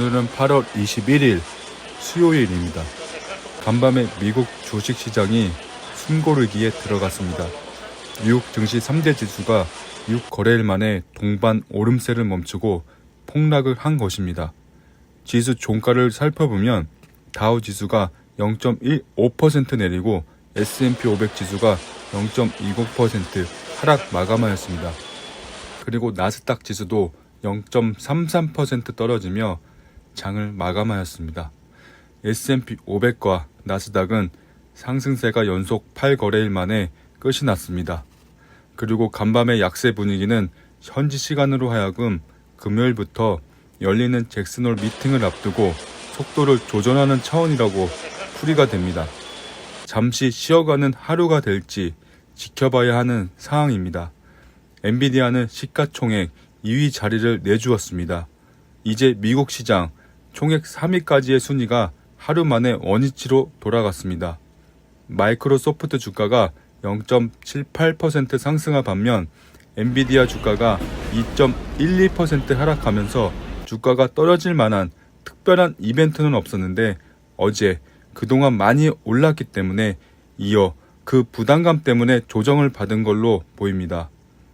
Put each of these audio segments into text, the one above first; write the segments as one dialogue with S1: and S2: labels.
S1: 오늘은 8월 21일 수요일입니다. 간밤에 미국 주식시장이 숨고르기에 들어갔습니다. 뉴욕 증시 3대 지수가 6 거래일 만에 동반 오름세를 멈추고 폭락을 한 것입니다. 지수 종가를 살펴보면 다우 지수가 0.15% 내리고 S&P 500 지수가 0.20% 하락 마감하였습니다. 그리고 나스닥 지수도 0.33% 떨어지며 장을 마감하였습니다. S&P 500과 나스닥은 상승세가 연속 8거래일 만에 끝이 났습니다. 그리고 간밤의 약세 분위기는 현지 시간으로 하여금 금요일부터 열리는 잭슨홀 미팅을 앞두고 속도를 조절하는 차원이라고 풀이가 됩니다. 잠시 쉬어가는 하루가 될지 지켜봐야 하는 상황입니다. 엔비디아는 시가총액 2위 자리를 내주었습니다. 이제 미국 시장 총액 3위까지의 순위가 하루 만에 원위치로 돌아갔습니다. 마이크로소프트 주가가 0.78% 상승한 반면 엔비디아 주가가 2.12% 하락하면서 주가가 떨어질 만한 특별한 이벤트는 없었는데 어제 그동안 많이 올랐기 때문에 이어 그 부담감 때문에 조정을 받은 걸로 보입니다.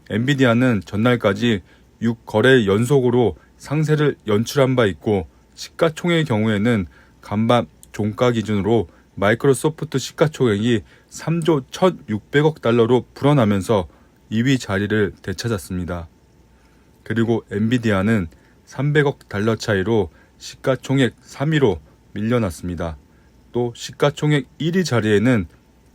S1: 엔비디아는 전날까지 6거래 연속으로 상세를 연출한 바 있고 시가총액의 경우에는 간밤 종가 기준으로 마이크로소프트 시가총액이 3조 1,600억 달러로 불어나면서 2위 자리를 되찾았습니다. 그리고 엔비디아는 300억 달러 차이로 시가총액 3위로 밀려났습니다. 또 시가총액 1위 자리에는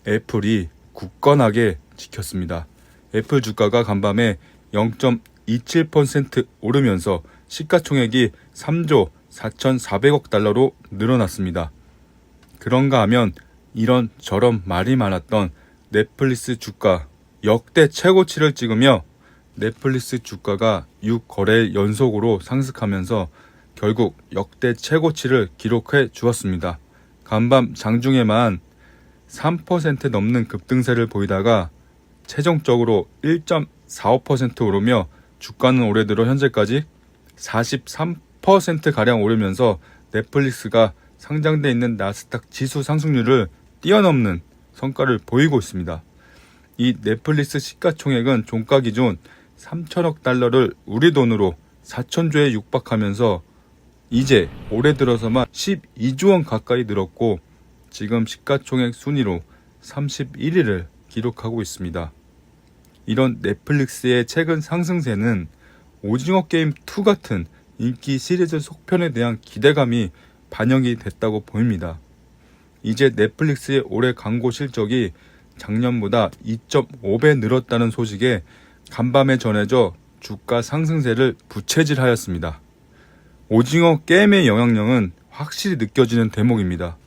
S1: 애플이 굳건하게 지켰습니다. 애플 주가가 간밤에 0.27% 오르면서 시가총액이 3조 4,400억 달러로 늘어났습니다. 그런가 하면 이런 저런 말이 많았던 넷플릭스 주가 역대 최고치를 찍으며 넷플릭스 주가가 6거래 연속으로 상승하면서 결국 역대 최고치를 기록해 주었습니다. 간밤 장중에만 3% 넘는 급등세를 보이다가 최종적으로 1.45% 오르며 주가는 올해 들어 현재까지 43% 가량 오르면서 넷플릭스가 상장돼 있는 나스닥 지수 상승률을 뛰어넘는 성과를 보이고 있습니다. 이 넷플릭스 시가총액은 종가 기준 3천억 달러를 우리 돈으로 4천조에 육박하면서 이제 올해 들어서만 12조 원 가까이 늘었고 지금 시가총액 순위로 31위를 기록하고 있습니다. 이런 넷플릭스의 최근 상승세는 오징어 게임 2 같은 인기 시리즈 속편에 대한 기대감이 반영이 됐다고 보입니다. 이제 넷플릭스의 올해 광고 실적이 작년보다 2.5배 늘었다는 소식에 간밤에 전해져 주가 상승세를 부채질하였습니다. 오징어 게임의 영향력은 확실히 느껴지는 대목입니다.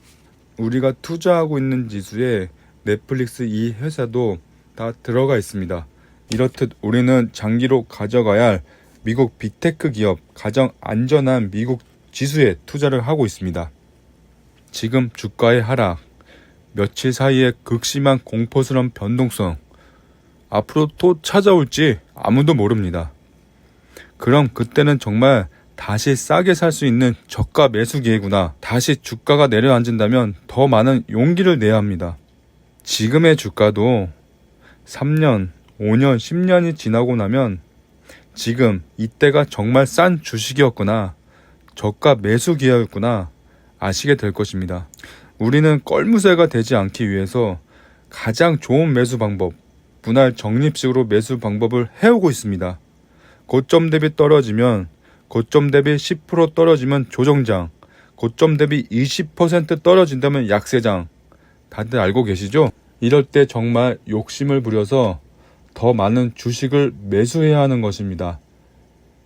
S1: 우리가 투자하고 있는 지수에 넷플릭스 이 회사도 다 들어가 있습니다. 이렇듯 우리는 장기로 가져가야 할 미국 빅테크 기업 가장 안전한 미국 지수에 투자를 하고 있습니다. 지금 주가의 하락, 며칠 사이에 극심한 공포스러운 변동성, 앞으로 또 찾아올지 아무도 모릅니다. 그럼 그때는 정말 다시 싸게 살 수 있는 저가 매수 기회구나. 다시 주가가 내려앉는다면 더 많은 용기를 내야 합니다. 지금의 주가도 3년, 5년, 10년이 지나고 나면 지금 이때가 정말 싼 주식이었구나. 저가 매수 기회였구나. 아시게 될 것입니다. 우리는 껄무새가 되지 않기 위해서 가장 좋은 매수 방법, 분할 적립식으로 매수 방법을 해오고 있습니다. 고점 대비 떨어지면 고점 대비 10% 떨어지면 조정장, 고점 대비 20% 떨어진다면 약세장. 다들 알고 계시죠? 이럴 때 정말 욕심을 부려서 더 많은 주식을 매수해야 하는 것입니다.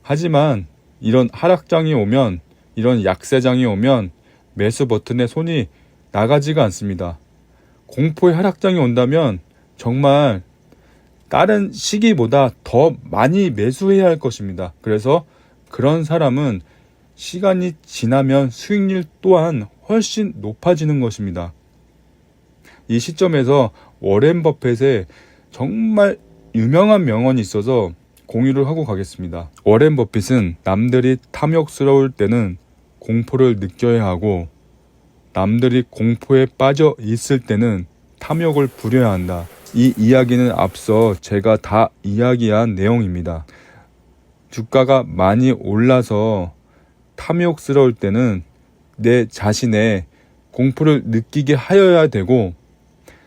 S1: 하지만 이런 하락장이 오면, 이런 약세장이 오면 매수 버튼에 손이 나가지가 않습니다. 공포의 하락장이 온다면 정말 다른 시기보다 더 많이 매수해야 할 것입니다. 그래서 그런 사람은 시간이 지나면 수익률 또한 훨씬 높아지는 것입니다. 이 시점에서 워렌 버펫의 정말 유명한 명언이 있어서 공유를 하고 가겠습니다. 워렌 버핏은 남들이 탐욕스러울 때는 공포를 느껴야 하고 남들이 공포에 빠져 있을 때는 탐욕을 부려야 한다. 이 이야기는 앞서 제가 다 이야기한 내용입니다. 주가가 많이 올라서 탐욕스러울 때는 내 자신의 공포를 느끼게 하여야 되고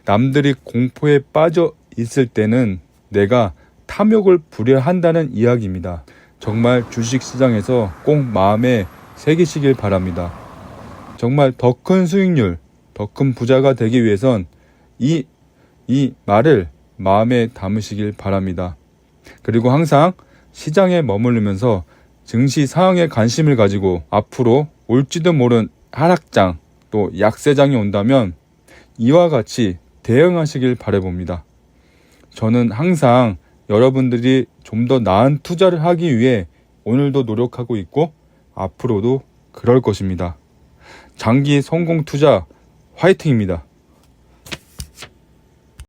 S1: 남들이 공포에 빠져 있을 때는 내가 탐욕을 부려야 한다는 이야기입니다. 정말 주식 시장에서 꼭 마음에 새기시길 바랍니다. 정말 더 큰 수익률, 더 큰 부자가 되기 위해선 이, 이 말을 마음에 담으시길 바랍니다. 그리고 항상 시장에 머무르면서 증시 상황에 관심을 가지고 앞으로 올지도 모른 하락장 또 약세장이 온다면 이와 같이 대응하시길 바라봅니다. 저는 항상 여러분들이 좀 더 나은 투자를 하기 위해 오늘도 노력하고 있고 앞으로도 그럴 것입니다. 장기 성공 투자 화이팅입니다.